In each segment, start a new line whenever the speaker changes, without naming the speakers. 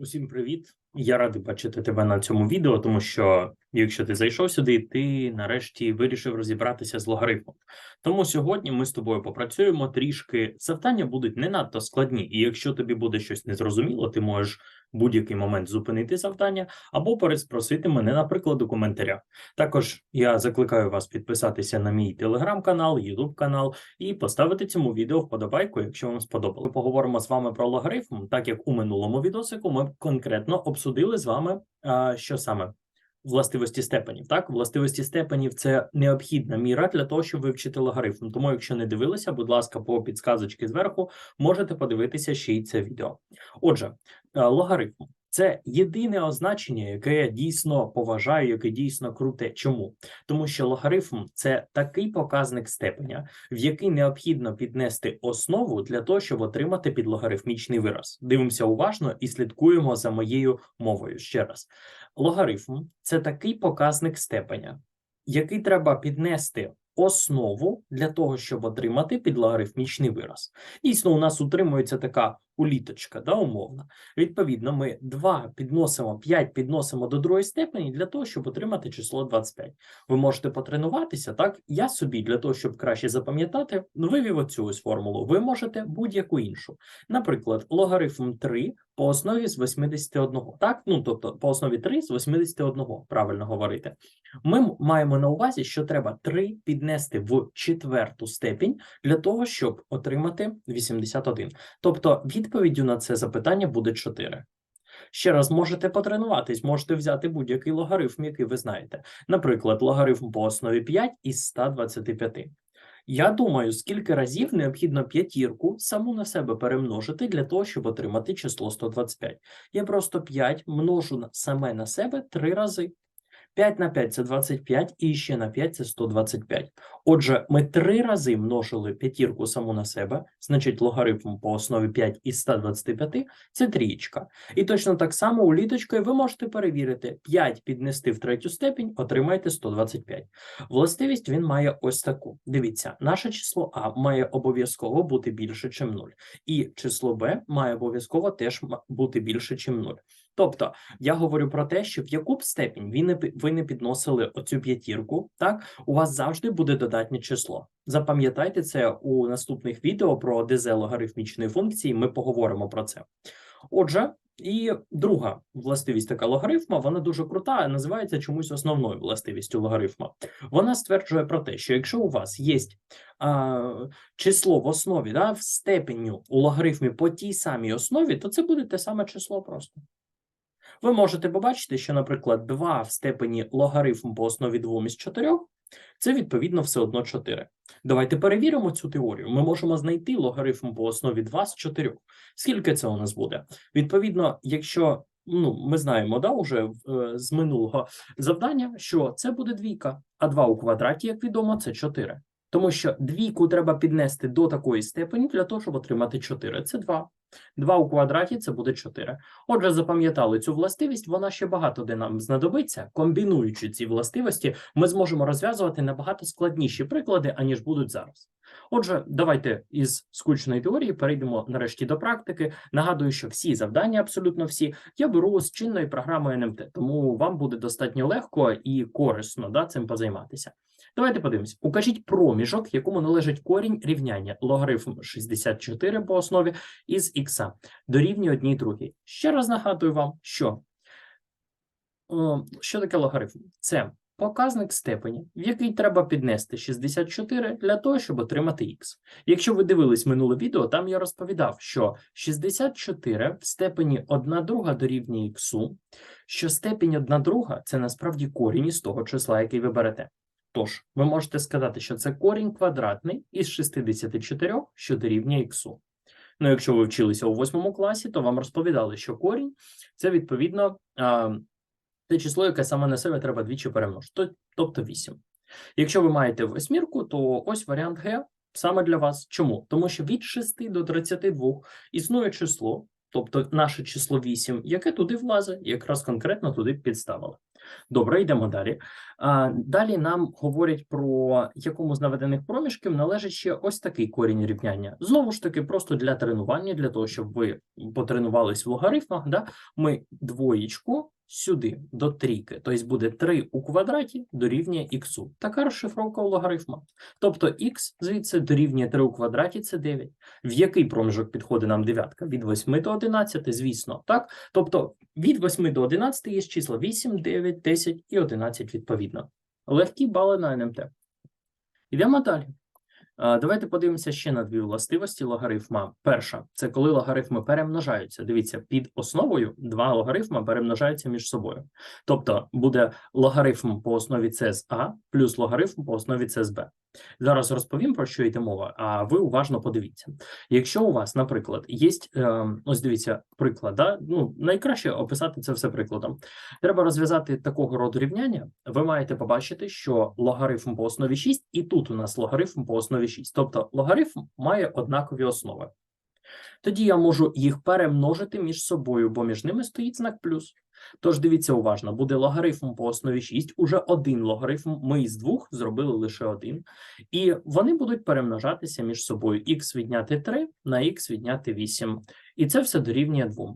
Усім привіт! Я радий бачити тебе на цьому відео, тому що якщо ти зайшов сюди, ти нарешті вирішив розібратися з логарифмом. Тому сьогодні ми з тобою попрацюємо трішки. Завдання будуть не надто складні, і якщо тобі буде щось незрозуміло, ти можеш будь-який момент зупинити завдання або переспросити мене, наприклад, у коментарях. Також я закликаю вас підписатися на мій телеграм-канал, ютуб канал і поставити цьому відео вподобайку, якщо вам сподобалося. Ми поговоримо з вами про логарифм, так як у минулому відосику ми конкретно обсудили з вами, що саме властивості степенів. Так, властивості степенів це необхідна міра для того, щоб вивчити логарифм. Тому, якщо не дивилися, будь ласка, по підсказочки зверху можете подивитися ще й це відео. Отже, е, логарифм. Це єдине означення, яке я дійсно поважаю, яке дійсно круте. Чому? Тому що логарифм це такий показник степеня, в який необхідно піднести основу для того, щоб отримати підлогарифмічний вираз. Дивимося уважно і слідкуємо за моєю мовою. Ще раз, логарифм це такий показник степеня, який треба піднести основу для того, щоб отримати підлогарифмічний вираз. Дійсно, у нас утримується така уліточка, да, умовна. Відповідно, ми 2 підносимо, 5 підносимо до другої степені для того, щоб отримати число 25. Ви можете потренуватися, так? Я собі для того, щоб краще запам'ятати, вивів оцю ось формулу. Ви можете будь-яку іншу. Наприклад, логарифм 3 по основі з 81. Так, ну тобто по основі 3 з 81, правильно говорити. Ми маємо на увазі, що треба 3 піднести в четверту степінь для того, щоб отримати 81. Тобто відповіддю на це запитання буде 4. Ще раз можете потренуватись, можете взяти будь-який логарифм, який ви знаєте. Наприклад, логарифм по основі 5 із 125. Я думаю, скільки разів необхідно п'ятірку саму на себе перемножити для того, щоб отримати число 125. Я просто 5 множу саме на себе 3 рази. 5 на 5 – це 25, і ще на 5 – це 125. Отже, ми три рази множили п'ятірку саму на себе, значить логарифм по основі 5 із 125 – це трієчка. І точно так само у літочкою ви можете перевірити 5 піднести в третю степінь, отримаєте 125. Властивість він має ось таку. Дивіться, наше число А має обов'язково бути більше, ніж 0. І число Б має обов'язково теж бути більше, ніж 0. Тобто, я говорю про те, що в яку б степінь ви не, ви не підносили оцю п'ятірку, так, у вас завжди буде додатнє число. Запам'ятайте це у наступних відео про ДЗ логарифмічної функції, ми поговоримо про це. Отже, і друга властивість така логарифма, вона дуже крута, називається чомусь основною властивістю логарифма. Вона стверджує про те, що якщо у вас є а, число в основі, да, в степеню у логарифмі по тій самій основі, то це буде те саме число просто. Ви можете побачити, що, наприклад, 2 в степені логарифм по основі 2 із 4 це відповідно все одно 4. Давайте перевіримо цю теорію. Ми можемо знайти логарифм по основі 2 з 4. Скільки це у нас буде? Відповідно, якщо ну, ми знаємо да, уже е, з минулого завдання, що це буде двійка, а 2 у квадраті, як відомо, це 4. Тому що двійку треба піднести до такої степені для того, щоб отримати 4. Це 2. 2 у квадраті це буде 4. Отже, запам'ятали цю властивість, вона ще багато де нам знадобиться. Комбінуючи ці властивості, ми зможемо розв'язувати набагато складніші приклади, аніж будуть зараз. Отже, давайте із скучної теорії перейдемо нарешті до практики. Нагадую, що всі завдання, абсолютно всі, я беру з чинної програми НМТ, тому вам буде достатньо легко і корисно да, цим позайматися. Давайте подивимось. Укажіть проміжок, якому належить корінь рівняння логарифм 64 по основі із х дорівнює одній другій. Ще раз нагадую вам, що е, що таке логарифм? Це показник степені, в який треба піднести 64 для того, щоб отримати х. Якщо ви дивились минуле відео, там я розповідав, що 64 в степені 1 друга дорівнює х, що степінь 1 друга – це насправді корінь із того числа, який ви берете. Тож, ви можете сказати, що це корінь квадратний із 64, що дорівнює х. Ну, якщо ви вчилися у восьмому класі, то вам розповідали, що корінь це відповідно те число, яке саме на себе треба двічі перемножити, тобто 8. Якщо ви маєте восьмірку, то ось варіант Г саме для вас. Чому? Тому що від 6 до 32 існує число, тобто наше число 8, яке туди влазить, якраз конкретно туди підставили. Добре, йдемо далі. А, далі нам говорять про якому з наведених проміжків належить ще ось такий корінь рівняння. Знову ж таки, просто для тренування, для того, щоб ви потренувались в логарифмах, да, ми двоєчку сюди до трійки, тобто буде 3 у квадраті дорівнює х. Така розшифровка у логарифма. Тобто х звідси дорівнює 3 у квадраті це 9. В який проміжок підходить нам дев'ятка? Від 8 до 11, звісно, так? Тобто від 8 до 11 є числа 8, 9, 10 і 11 відповідно. Легкі бали на НМТ. Йдемо далі. Давайте подивимося ще на дві властивості логарифма. Перша це коли логарифми перемножаються. Дивіться, під основою два логарифма перемножаються між собою. Тобто буде логарифм по основі С з А плюс логарифм по основі С з Б. Зараз розповім про що йде мова, а ви уважно подивіться. Якщо у вас, наприклад, є е, ось дивіться приклад, да? ну найкраще описати це все прикладом. Треба розв'язати такого роду рівняння. Ви маєте побачити, що логарифм по основі 6, і тут у нас логарифм по основі 6. Тобто логарифм має однакові основи. Тоді я можу їх перемножити між собою, бо між ними стоїть знак плюс. Тож дивіться уважно, буде логарифм по основі 6, уже один логарифм, ми із двох зробили лише один. І вони будуть перемножатися між собою х відняти 3 на х відняти 8. І це все дорівнює 2.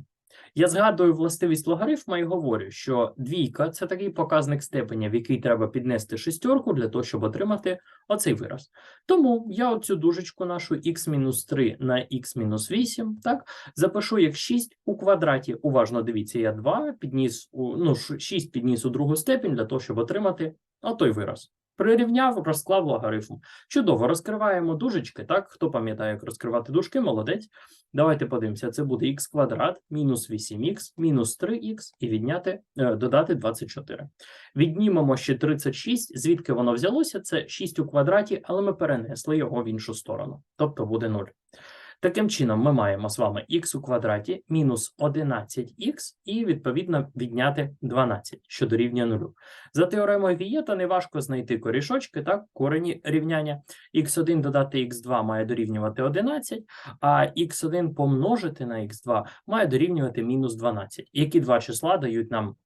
Я згадую властивість логарифма і говорю, що двійка це такий показник степеня, в який треба піднести шестерку для того, щоб отримати оцей вираз. Тому я оцю дужечку нашу х-3 на х-8, так, запишу як 6 у квадраті. Уважно дивіться, я 2 підніс ну 6 підніс у другу степень для того, щоб отримати отой вираз. Прирівняв, розклав логарифм. Чудово, розкриваємо дужечки. Так, хто пам'ятає, як розкривати дужки, молодець. Давайте подивимося. Це буде х квадрат мінус 8х мінус 3х і відняти, е, додати 24. Віднімемо ще 36. Звідки воно взялося? Це 6 у квадраті, але ми перенесли його в іншу сторону. Тобто буде 0. Таким чином, ми маємо з вами х у квадраті мінус 11х і, відповідно, відняти 12, що дорівнює 0. За теоремою Вієта неважко знайти корішочки, так, корені рівняння. х1 додати х2 має дорівнювати 11, а х1 помножити на х2 має дорівнювати мінус 12. Які два числа дають нам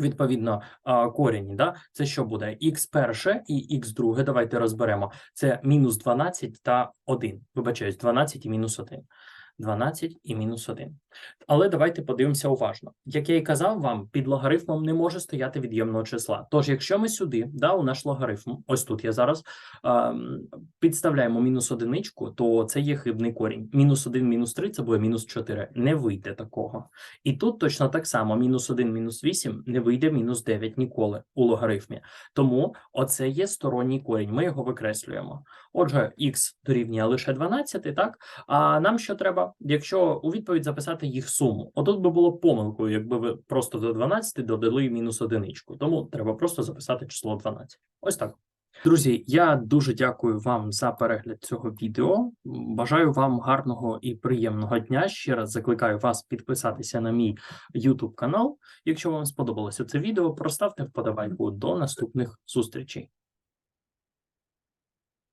Відповідно, а, корені, да? це що буде? х перше і х друге. Давайте розберемо. Це мінус 12 та 1. Вибачаюсь, 12 і мінус 1. 12 і мінус 1. Але давайте подивимося уважно. Як я і казав вам, під логарифмом не може стояти від'ємного числа. Тож, якщо ми сюди, да, у наш логарифм, ось тут я зараз е, підставляємо мінус одиничку, то це є хибний корінь. Мінус 1, мінус 3 це буде мінус 4. Не вийде такого. І тут точно так само: мінус 1, мінус 8 не вийде мінус 9 ніколи у логарифмі. Тому оце є сторонній корінь. Ми його викреслюємо. Отже, х дорівнює лише 12, так? А нам що треба, якщо у відповідь записати їх суму? Отут би було помилкою, якби ви просто до 12 додали мінус одиничку. Тому треба просто записати число 12. Ось так. Друзі, я дуже дякую вам за перегляд цього відео. Бажаю вам гарного і приємного дня. Ще раз закликаю вас підписатися на мій YouTube канал. Якщо вам сподобалося це відео, проставте вподобайку до наступних зустрічей.